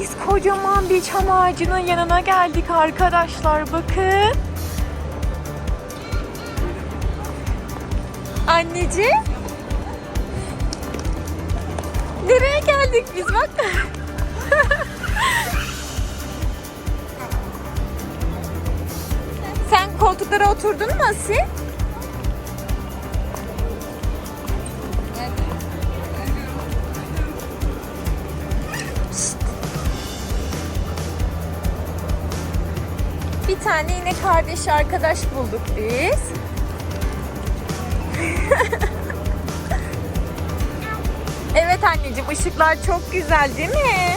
Biz kocaman bir çam ağacının yanına geldik arkadaşlar. Bakın. Anneciğim. Nereye geldik biz bak. Sen koltuklara oturdun mu Asil? Bir tane yine kardeş arkadaş bulduk biz. evet anneciğim ışıklar çok güzel değil mi?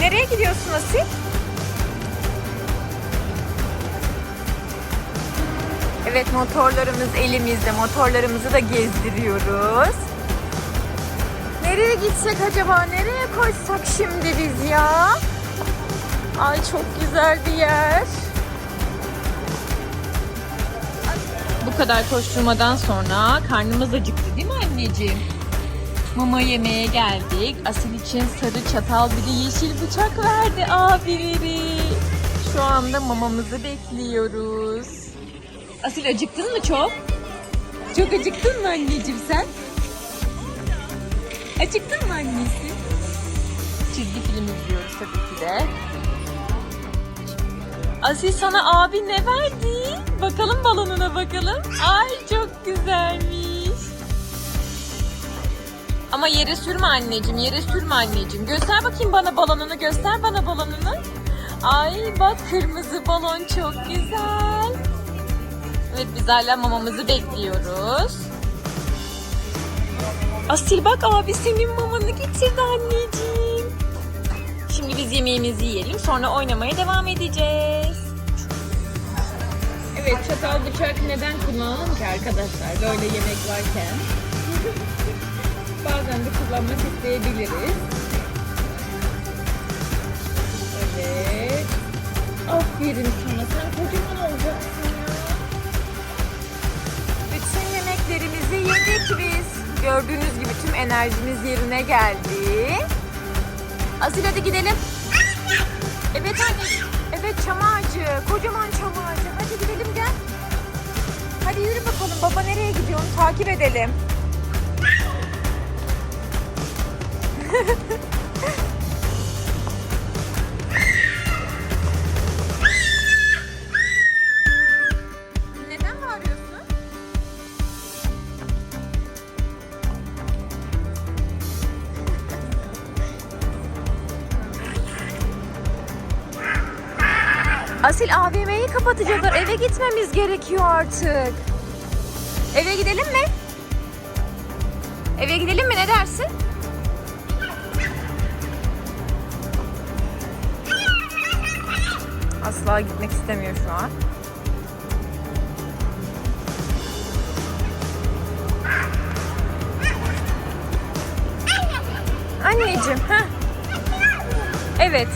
Nereye gidiyorsun Asil? Evet motorlarımız elimizde. Motorlarımızı da gezdiriyoruz. Nereye gitsek acaba? Nereye koşsak şimdi biz ya? Ay çok güzel bir yer. Bu kadar koşturmadan sonra karnımız acıktı değil mi anneciğim? Mama yemeye geldik. Asil için sarı çatal bir de yeşil bıçak verdi abileri. Şu anda mamamızı bekliyoruz. Asil acıktın mı çok? Çok acıktın mı anneciğim sen? Acıktın mı annesi? Çizgi film izliyoruz tabii ki de. Asil sana abi ne verdi? Bakalım balonuna bakalım. Ay çok güzelmiş. Ama yere sürme anneciğim, yere sürme anneciğim. Göster bakayım bana balonunu, göster bana balonunu. Ay bak kırmızı balon çok güzel. Evet biz hala mamamızı bekliyoruz. Asil bak abi senin mamanı getirdi anneciğim. Şimdi biz yemeğimizi yiyelim sonra oynamaya devam edeceğiz. Evet çatal bıçak neden kullanalım ki arkadaşlar böyle yemek varken? Bazen de kullanmak isteyebiliriz. Evet. Aferin sana sen kocaman olacaksın Gördüğünüz gibi tüm enerjimiz yerine geldi. Asil hadi gidelim. Evet anne. Evet çam ağacı. Kocaman çam ağacı. Hadi gidelim gel. Hadi yürü bakalım. Baba nereye gidiyor onu takip edelim. Asil AVM'yi kapatacaklar. Eve gitmemiz gerekiyor artık. Eve gidelim mi? Eve gidelim mi? Ne dersin? Asla gitmek istemiyor şu an. Anneciğim, ha? Evet.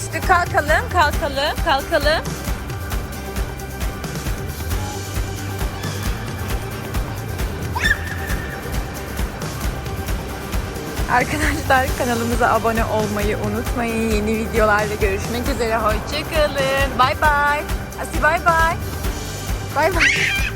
İşte kalkalım, kalkalım, kalkalım. Arkadaşlar kanalımıza abone olmayı unutmayın. Yeni videolarla görüşmek üzere. Hoşçakalın. Bay bay. Asi bay bay. Bay bay.